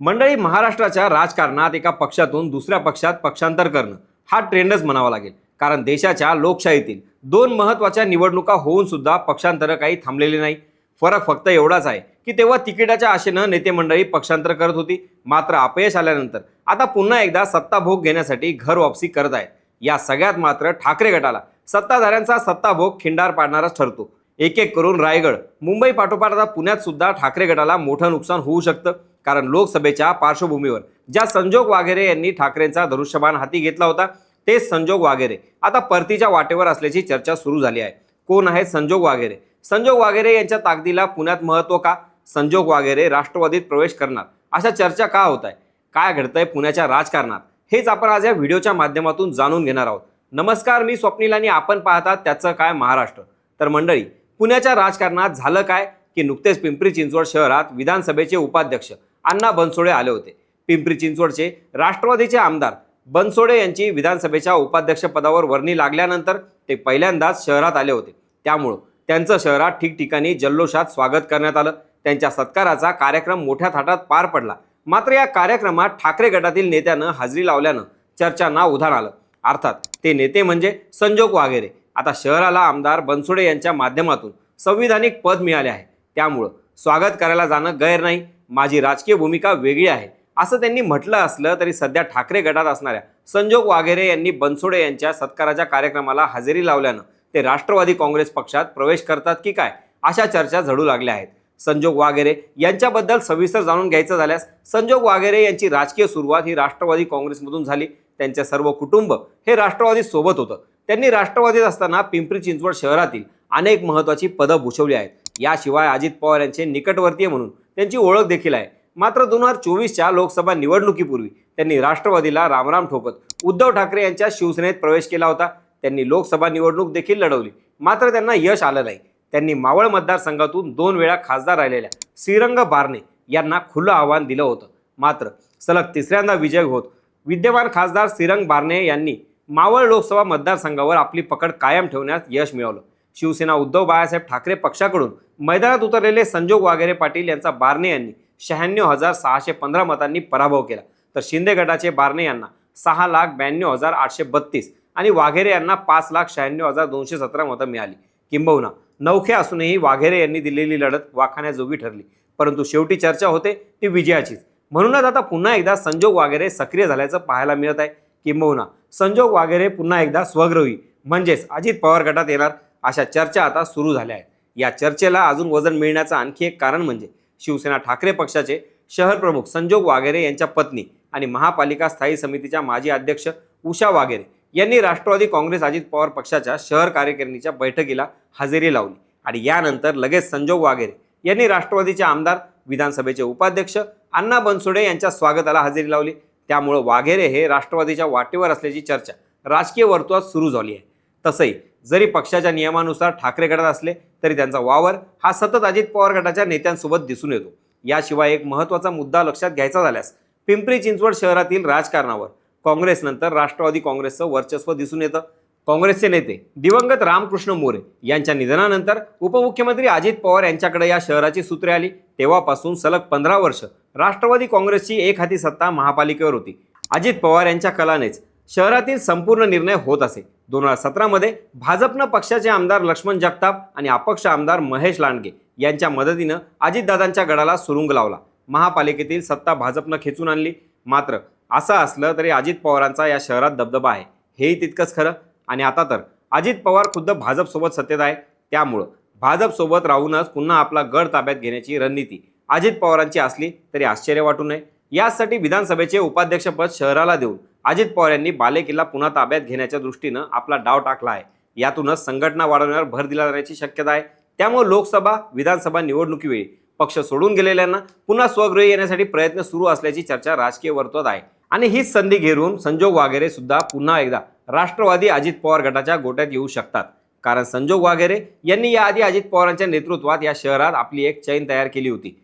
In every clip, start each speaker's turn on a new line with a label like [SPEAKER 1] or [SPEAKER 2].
[SPEAKER 1] मंडळी महाराष्ट्राच्या राजकारणात एका पक्षातून दुसऱ्या पक्षात पक्षांतर करणं हा ट्रेंडच म्हणावा लागेल. कारण देशाच्या लोकशाहीतील दोन महत्त्वाच्या निवडणुका होऊन सुद्धा पक्षांतर काही थांबलेले नाही. फरक फक्त एवढाच आहे की तेव्हा तिकिटाच्या आशेनं नेते मंडळी पक्षांतर करत होती. मात्र अपयश आल्यानंतर आता पुन्हा एकदा सत्ताभोग घेण्यासाठी घर वापसी करत आहेत. या सगळ्यात मात्र ठाकरे गटाला सत्ताधाऱ्यांचा सत्ताभोग खिंडार पाडणाराच ठरतो. एक एक करून रायगड मुंबई पाठोपाठ आता पुण्यात सुद्धा ठाकरे गटाला मोठं नुकसान होऊ शकतं. कारण लोकसभेच्या पार्श्वभूमीवर ज्या संजोग वाघेरे यांनी ठाकरेंचा धनुष्यबाण हाती घेतला होता तेच संजोग वाघेरे. आता परतीच्या वाटेवर असल्याची चर्चा सुरू झाली आहे. कोण आहेत संजोग वाघेरे? संजोग वाघेरे यांच्या ताकदीला पुण्यात महत्त्व का? संजोग वाघेरे राष्ट्रवादीत प्रवेश करणार. अशा चर्चा का होत आहे? काय घडतंय पुण्याच्या राजकारणात? हेच आपण आज या व्हिडिओच्या माध्यमातून जाणून घेणार आहोत. नमस्कार मी स्वप्नील आणि आपण पाहतात त्याचं काय महाराष्ट्र. तर मंडळी पुण्याच्या राजकारणात झालं काय की नुकतेच पिंपरी चिंचवड शहरात विधानसभेचे उपाध्यक्ष अण्णा बनसोडे आले होते. पिंपरी चिंचवडचे राष्ट्रवादीचे आमदार बनसोडे यांची विधानसभेच्या उपाध्यक्षपदावर वर्णी लागल्यानंतर ते पहिल्यांदाच शहरात आले होते. त्यामुळं त्यांचं शहरात ठिकठिकाणी जल्लोषात स्वागत करण्यात आलं. त्यांच्या सत्काराचा कार्यक्रम मोठ्या थाटात पार पडला. मात्र या कार्यक्रमात ठाकरे गटातील नेत्यानं हजेरी लावल्यानं चर्चांना उधाण आलं. अर्थात ते नेते म्हणजे संजोग वाघेरे. आता शहराला आमदार बनसोडे यांच्या माध्यमातून संविधानिक पद मिळाले आहे. त्यामुळं स्वागत करायला जाणं गैर नाही. माझी राजकीय भूमिका वेगळी आहे. असं त्यांनी म्हटलं असलं तरी सध्या ठाकरे गटात असणाऱ्या संजोग वाघेरे यांनी बनसोडे यांच्या सत्काराच्या कार्यक्रमाला हजेरी लावल्यानं ते राष्ट्रवादी काँग्रेस पक्षात प्रवेश करतात की काय? अशा चर्चा झडू लागल्या आहेत. संजोग वाघेरे यांच्याबद्दल सविस्तर जाणून घ्यायचं झाल्यास संजोग वाघेरे यांची राजकीय सुरुवात ही राष्ट्रवादी काँग्रेसमधून झाली. त्यांचे सर्व कुटुंब हे राष्ट्रवादी सोबत होतं. त्यांनी राष्ट्रवादीत असताना पिंपरी चिंचवड शहरातील अनेक महत्त्वाची पदं भूषवली आहेत. याशिवाय अजित पवार यांचे निकटवर्तीय म्हणून त्यांची ओळख देखील आहे. मात्र दोन हजार चोवीसच्या लोकसभा निवडणुकीपूर्वी त्यांनी राष्ट्रवादीला रामराम ठोकत उद्धव ठाकरे यांच्या शिवसेनेत प्रवेश केला होता. त्यांनी लोकसभा निवडणूक देखील लढवली. मात्र त्यांना यश आलं नाही. त्यांनी मावळ मतदारसंघातून दोन वेळा खासदार राहिलेल्या श्रीरंग बारणे यांना खुलं आव्हान दिलं होतं. मात्र सलग तिसऱ्यांदा विजय होत विद्यमान खासदार श्रीरंग बारणे यांनी मावळ लोकसभा मतदारसंघावर आपली पकड कायम ठेवण्यात यश मिळवलं. शिवसेना उद्धव बाळासाहेब ठाकरे पक्षाकडून मैदानात उतरलेले संजोग वाघेरे पाटील यांचा बारणे यांनी शहाण्णव हजार सहाशे पंधरा मतांनी पराभव केला. तर शिंदे गटाचे बारणे यांना सहा लाख ब्याण्णव हजार आठशे बत्तीस आणि वाघेरे यांना पाच लाख शहाण्णव हजार दोनशे सतरा मतं मिळाली. किंबहुना नौखे असूनही वाघेरे यांनी दिलेली लढत वाखाण्याजोगी ठरली. परंतु शेवटी चर्चा होते ती विजयाचीच. म्हणूनच आता पुन्हा एकदा संजोग वाघेरे सक्रिय झाल्याचं पाहायला मिळत आहे. किंबहुना संजोग वाघेरे पुन्हा एकदा स्वगृही म्हणजेच अजित पवार गटात येणार. अशा चर्चा आता सुरू झाल्या आहेत. या चर्चेला अजून वजन मिळण्याचं आणखी एक कारण म्हणजे शिवसेना ठाकरे पक्षाचे शहर प्रमुख संजोग वाघेरे यांच्या पत्नी आणि महापालिका स्थायी समितीच्या माजी अध्यक्ष उषा वाघेरे यांनी राष्ट्रवादी काँग्रेस अजित पवार पक्षाच्या शहर कार्यकारिणीच्या बैठकीला हजेरी लावली आणि यानंतर लगेच संजोग वाघेरे यांनी राष्ट्रवादीचे आमदार विधानसभेचे उपाध्यक्ष अण्णा बनसोडे यांच्या स्वागताला हजेरी लावली. त्यामुळं वाघेरे हे राष्ट्रवादीच्या वाटेवर असल्याची चर्चा राजकीय वर्तुळात सुरू झाली आहे. तसंही जरी पक्षाच्या नियमानुसार ठाकरे गटात असले तरी त्यांचा वावर हा सतत अजित पवार गटाच्या नेत्यांसोबत दिसून येतो. याशिवाय एक महत्त्वाचा मुद्दा लक्षात घ्यायचा झाल्यास पिंपरी चिंचवड शहरातील राजकारणावर काँग्रेसनंतर राष्ट्रवादी काँग्रेसचं वर्चस्व दिसून येतं. काँग्रेसचे नेते दिवंगत रामकृष्ण मोरे यांच्या निधनानंतर उपमुख्यमंत्री अजित पवार यांच्याकडे या शहराची सूत्रे आली. तेव्हापासून सलग पंधरा वर्ष राष्ट्रवादी काँग्रेसची एक हाती सत्ता महापालिकेवर होती. अजित पवार यांच्या कलानेच शहरातील संपूर्ण निर्णय होत असे. दोन हजार सतरामध्ये भाजपनं पक्षाचे आमदार लक्ष्मण जगताप आणि अपक्ष आमदार महेश लांडगे यांच्या मदतीनं अजितदादांच्या गडाला सुरुंग लावला. महापालिकेतील सत्ता भाजपनं खेचून आणली. मात्र असं असलं तरी अजित पवारांचा या शहरात दबदबा आहे. हेही तितकंच खरं. आणि आता तर अजित पवार खुद्द भाजपसोबत सत्तेत आहे. त्यामुळं भाजपसोबत राहूनच पुन्हा आपला गड ताब्यात घेण्याची रणनीती अजित पवारांची असली तरी आश्चर्य वाटू नये. यासाठी विधानसभेचे उपाध्यक्षपद शहराला देऊन अजित पवार यांनी बालेकिल्ला पुन्हा ताब्यात घेण्याच्या दृष्टीनं आपला डाव टाकला आहे. यातूनच संघटना वाढवण्यावर भर दिला जाण्याची शक्यता आहे. त्यामुळे लोकसभा विधानसभा निवडणुकीवेळी पक्ष सोडून गेलेल्यांना पुन्हा स्वगृही येण्यासाठी प्रयत्न सुरू असल्याची चर्चा राजकीय वर्तुळात आहे. आणि हीच संधी घेरून संजोग वाघेरे सुद्धा पुन्हा एकदा राष्ट्रवादी अजित पवार गटाच्या गोट्यात येऊ शकतात. कारण संजोग वाघेरे यांनी याआधी अजित पवारांच्या नेतृत्वात या शहरात आपली एक चैन तयार केली होती.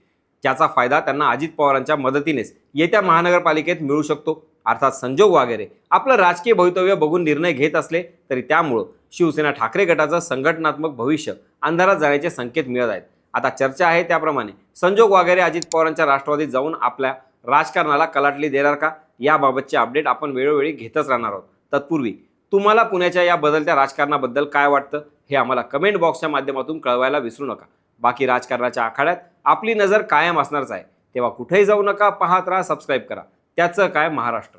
[SPEAKER 1] ज्याचा फायदा त्यांना अजित पवारांच्या मदतीनेच येत्या महानगरपालिकेत मिळू शकतो. अर्थात संजोग वगैरे आपलं राजकीय भवितव्य बघून निर्णय घेत असले तरी त्यामुळं शिवसेना ठाकरे गटाचं संघटनात्मक भविष्य अंधारात जाण्याचे संकेत मिळत आहेत. आता चर्चा आहे त्याप्रमाणे. संजोग वगैरे अजित पवारांच्या राष्ट्रवादीत जाऊन आपल्या राजकारणाला कलाटली देणार का? याबाबतचे अपडेट आपण वेळोवेळी घेतच राहणार आहोत. तत्पूर्वी तुम्हाला पुण्याच्या या बदलत्या राजकारणाबद्दल काय वाटतं? हे आम्हाला कमेंट बॉक्सच्या माध्यमातून कळवायला विसरू नका. बाकी राजकारणाच्या आखाड्यात आपली नजर कायम असणारच आहे. तेव्हा कुठेही जाऊ नका पाहत राहा सबस्क्राईब करा. त्याचं काय महाराष्ट्र?